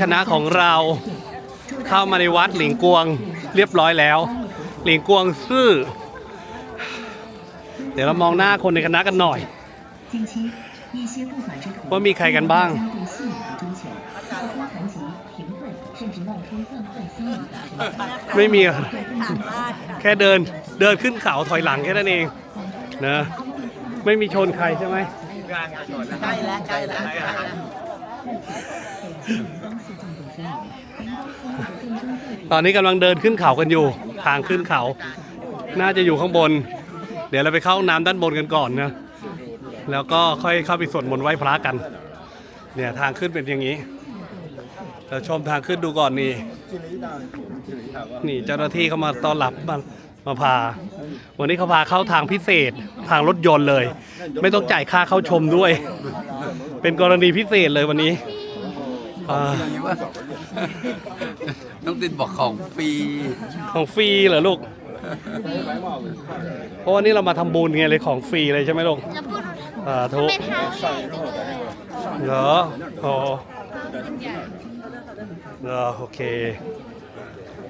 คณะของเราเข้ามาในวัดหลิงกวงเรียบร้อยแล้ว หลิงกวงซื่อ เดี๋ยวเรามองหน้าคนในคณะกันหน่อย ว่ามีใครกันบ้าง ไม่มี แค่เดินเดินขึ้นเขาถอยหลังแค่นั้นเองนะไม่มีชนใครใช่ไหมใกล้แล้วใกล้แล้ว ตอนนี้กำลังเดินขึ้นเขากันอยู่ ทางขึ้นเขา น่าจะอยู่ข้างบน เดี๋ยวเราไปเข้าน้ำด้านบนกันก่อนนะ แล้วก็ค่อยเข้าไปสวดมนต์ไหว้พระกัน เนี่ยทางขึ้นเป็นอย่างนี้ เราชมทางขึ้นดูก่อนนี่ นี่เจ้าหน้าที่เขามาต้อนรับมามาพา วันนี้เขาพาเข้าทางพิเศษทางรถยนต์เลย ไม่ต้องจ่ายค่าเข้าชมด้วย เป็นกรณีพิเศษเลยวันนี้อ่าน้องตินบอกของฟรี ของฟรีเหรอลูก เพราะวันนี้เรามาทำบุญไงเลยของฟรีเลยใช่ไหมลูก แล้วพูดอ่าทุกเป็นเท้าใหญ่จังเลยเหรอโอ้เหรอโอเคเ